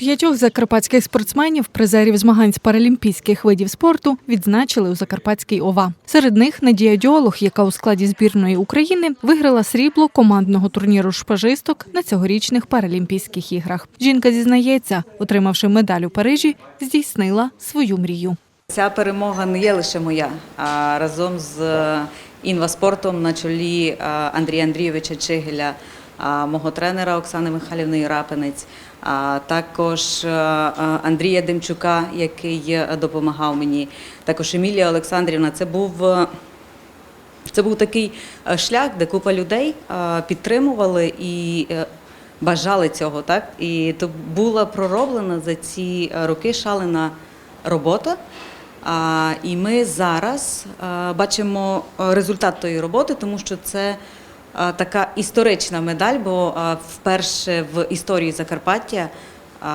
П'ятьох закарпатських спортсменів, призерів змагань з паралімпійських видів спорту, відзначили у Закарпатській ОВА. Серед них Надія Дьолух, яка у складі збірної України виграла срібло командного турніру шпажисток на цьогорічних паралімпійських іграх. Жінка зізнається, отримавши медаль у Парижі, здійснила свою мрію. Ця перемога не є лише моя, а разом з е, інваспортом на чолі е, Андрія Андрійовича Чигеля, мого тренера Оксани Михайлівни Рапинець, а також е, е, Андрія Демчука, який е, допомагав мені, також Емілія Олександрівна. Це був це був такий шлях, де купа людей підтримували і бажали цього. Так? І то була пророблена за ці роки шалена робота. А, І ми зараз е, бачимо результат тої роботи, тому що це така історична медаль, бо е, вперше в історії Закарпаття е,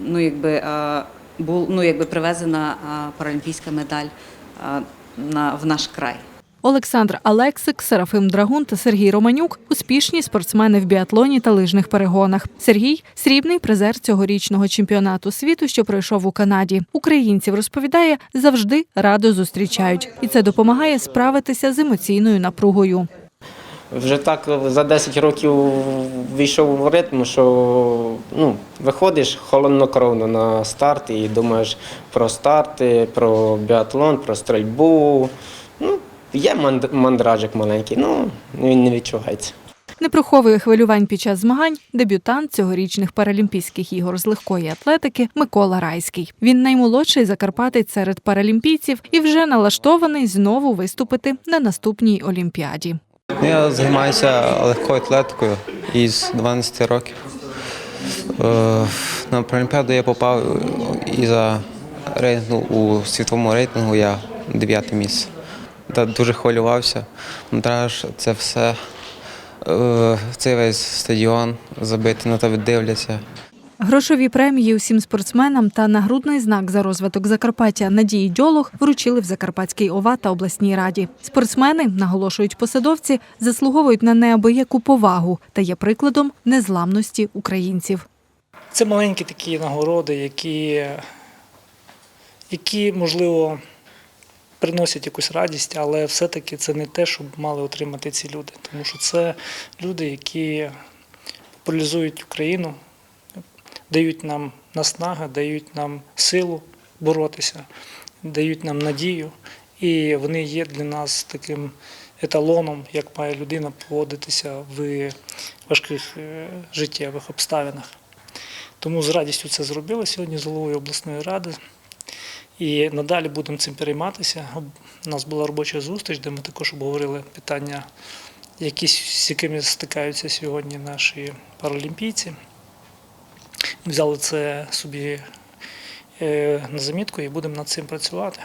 ну, якби, е, бул, ну, якби привезена е, паралімпійська медаль е, на, в наш край. Олександр Алексик, Серафим Драгун та Сергій Романюк успішні спортсмени в біатлоні та лижних перегонах. Сергій срібний призер цьогорічного чемпіонату світу, що пройшов у Канаді. Українців розповідає, завжди радо зустрічають, і це допомагає справитися з емоційною напругою. Вже так за 10 років війшов в ритм, що ну, виходиш холоднокровно на старт і думаєш про старти, про біатлон, про стрільбу. Ну, є манд- мандражик маленький, ну він не відчувається. Не приховує хвилювань під час змагань дебютант цьогорічних паралімпійських ігор з легкої атлетики Микола Райський. Він наймолодший закарпатець серед паралімпійців і вже налаштований знову виступити на наступній олімпіаді. Я займаюся легкою атлетикою із 12 років. Е, На Паралімпіаду я попав і за рейтингу у світовому рейтингу я 9 місце. Дуже хвилювався. Мандраж це все. е, Цей весь стадіон забитий, на тебе дивляться. Грошові премії усім спортсменам та нагрудний знак за розвиток Закарпаття Надії Дьолох вручили в Закарпатській ОВА та обласній раді. Спортсмени, наголошують посадовці, заслуговують на неабияку повагу та є прикладом незламності українців. Це маленькі такі нагороди, які, які можливо, приносять якусь радість, але все-таки це не те, що мали отримати ці люди. Тому що це люди, які популяризують Україну, дають нам наснаги, дають нам силу боротися, дають нам надію. І вони є для нас таким еталоном, як має людина поводитися в важких е, життєвих обставинах. Тому з радістю це зробили сьогодні з головою обласної ради. І надалі будемо цим перейматися. У нас була робоча зустріч, де ми також обговорили питання, які, з якими стикаються сьогодні наші паралімпійці. Взяли це собі е, на замітку і будемо над цим працювати.